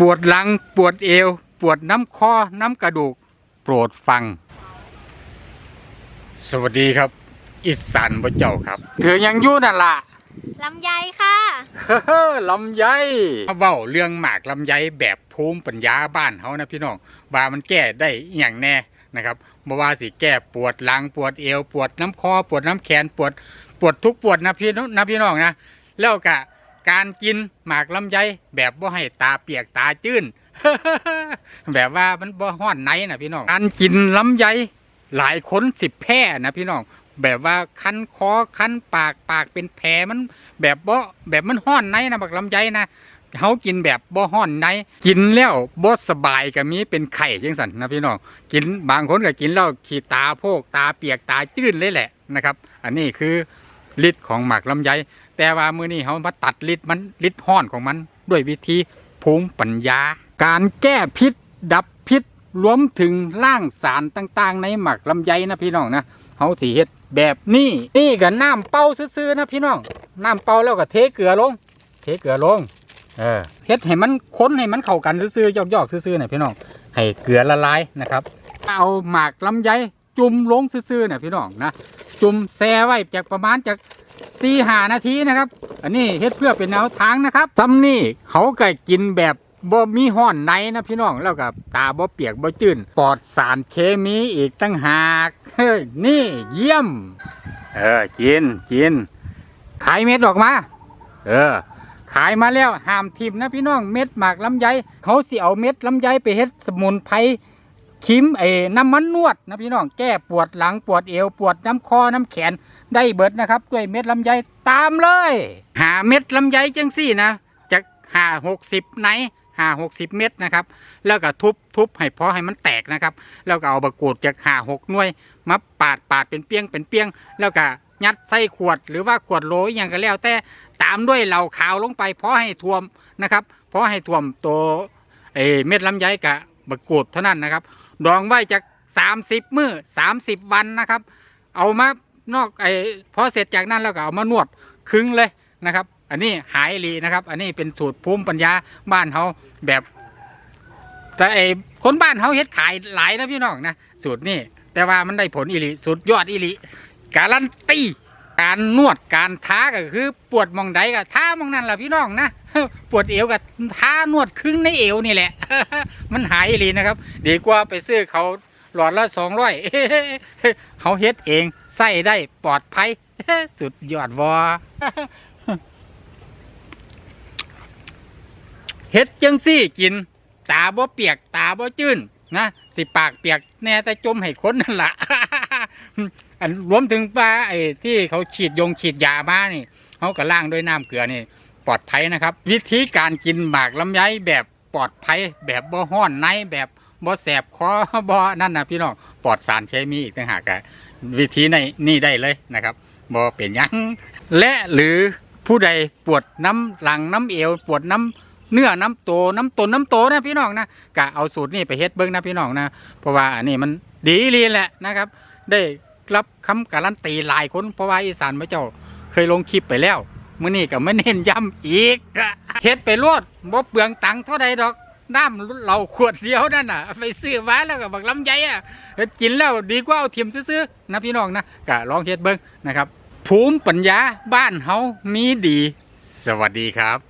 ปวดหลังปวดเอว ปวดน้ำคอน้ำกระดูก โปรดฟัง สวัสดีครับ อิสานพระเจ้าครับ เธอยังอยู่นั่นล่ะลำไยค่ะ เฮ้อลำไยมาเว้าเรื่องหมากลำไยแบบภูมิปัญญาบ้านเฮานะพี่น้องว่ามันแก้ได้อหย่างแน่นะครับบ่ว่าสิแก้ปวดหลังปวดเอว ปวดน้ำคอ ปวดน้ำแขนปวดปวดทุกปวดนะพี่น้องนะพี่น้องนะแล้วก็ การกินหมากลำไยแบบบ่ให้ตาเปียกตาจื้นแบบว่ามันบ่ฮ้อนในนะพี่น้องการกินลำไยหลายคนสิบแพร่นะพี่น้องแบบว่าคันคอคันปากปากเป็นแผลมัน แบบบ่แบบมันห้อนในนะบักลำไยนะเขากินแบบบ่ห้อนในกินแล้วบ่สบายก็มีเป็นไข่จังสันนะพี่น้องกินบางคนก็กินแล้วขี้ตาโพกตาเปียกตาจืดเลยแหละนะครับ อันนี้คือ ฤทธิ์ของหมากลำไย แต่ว่ามือนี้เขามาตัดฤทธิ์มันฤทธิ์ห้อนของมัน ด้วยวิธีภูมิปัญญา การแก้พิษดับพิษรวมถึงล่างสารต่างๆ ในหมากลำไยนะพี่น้องนะเขาสีเฮ็ดแบบนี้นี่ก็น้ำเป่าซื่อๆนะพี่น้องน้ำเป่าแล้วก็เทเกลือลง เทเกลือลงเออเฮ็ดให้มันค้นให้มันเข้ากันซื่อๆยอกๆซื่อๆน่ะพี่น้องให้เกลือละลายนะครับ เอาหมากลำไย จุ่มลงซื่อๆน่ะพี่น้องนะจุ่มแช่ไว้จากประมาณจากสี่หานาทีนะครับ อันนี้เฮ็ดเพื่อเป็นแนวทางนะครับซ้ำนี่เขาก็กินแบบบ่มีห้อนในนะพี่น้องแล้วก็ตาบ่เปียกบ่จื้นปลอดสารเคมีอีกตั้งหากเฮ้ยนี่เยี่ยม เออกินกิน ขายเม็ดออกมา เออ ขายมาแล้วห้ามทิมนะพี่น้องเม็ดหมากลำไยเขาสิเอาเม็ดลำไยไปเฮ็ดสมุนไพร คิมเอน้ำมันนวดนะพี่น้องแก้ปวดหลังปวดเอวปวดน้ำคอน้ำแขนได้เบิดนะครับ ด้วยเม็ดลำไยตามเลย หาเม็ดลำไยจังสี่นะจากหาหกสิบไหนหาหกสิบเม็ดนะครับ แล้วก็ทุบทุบให้พอให้มันแตกนะครับ แล้วก็เอาบะกรูดจากหาหกหน่วยมาปาดปาดเป็นเปียงเป็นเปียง แล้วก็ยัดใส่ขวดหรือว่าขวดโหลอย่างก็แล้วแต่ตามด้วยเหล่าขาวลงไปพราะให้ท่วมนะครับพราะให้ท่วมตัวเอเม็ดลำไยกับบะกรูดเท่านั้นนะครับ ดองไว้จากสามสิบมื้อสามสิบวันนะครับ เอามานอกไอ้พอเสร็จจากนั้นแล้วก็เอามานวดครึ่งเลยนะครับ อันนี้หายรีนะครับ อันนี้เป็นสูตรภูมิปัญญาบ้านเขาแบบ แต่ไอ้คนบ้านเขาเฮ็ดขายหลายนะพี่น้องนะสูตรนี่แต่ว่ามันได้ผลอีหลีสุดยอดอีหลีการันตีการนวดการท้าก็คือปวดมองใดก็ท้ามองนั่นแหละพี่น้องนะ ปวดเอวก็ท้านวดครึ่งในเอวนี่แหละ มันหายอีหลีนะครับ ดีกว่าไปซื้อเขาหลอดละสองร้อยเขาเฮ็ดเองใส่ได้ปลอดภัย สุดยอดวอเฮ็ดจังซี่กิน ตาบ่เปียกตาบ่จื้นนะสิปากเปียกแน่แต่จมให้คนนั่นละอันรวมถึงปลาไอ้ที่เขาฉีดยงฉีดยามานี่เขาก็ล้างด้วยน้ำเกลือนี่ ปลอดภัยนะครับ วิธีการกินหมากลำไยแบบปลอดภัย แบบบ่ห้อนในแบบบ่แสบคอบ่นั่นนะพี่น้องปลอดสารเคมีอีกต่างหากอะวิธีในนี่ได้เลยนะครับบ่เป็นยังและหรือผู้ใดปวดน้ำหลังน้ำเอว ปวดน้ำเนื้อน้ำโตน้ำตนน้ำโตนะพี่น้องนะกะเอาสูตรนี่ไปเฮ็ดเบิ้งนะพี่น้องนะเพราะว่าอันนี้มันดีลีแหละนะครับ ได้รับคำการันตีหลายคนเพราะว่าอีสานพระเจ้าเคยลงคลิปไปแล้ว มื้อนี้ก็ไม่เน้นย้ำอีกเฮ็ดไปรวดบ่เปลืองตังค์เท่าใดดอกน้ำเราขวดเดียวนั่นน่ะ ไปซื้อมาแล้วก็บักลำไยอะเฮ็ดกินแล้วดีกว่าเอาเทียมซื้อๆนะพี่น้องนะก็ลองเฮ็ดเบิ่งนะครับ ภูมิปัญญาบ้านเฮามีดี สวัสดีครับ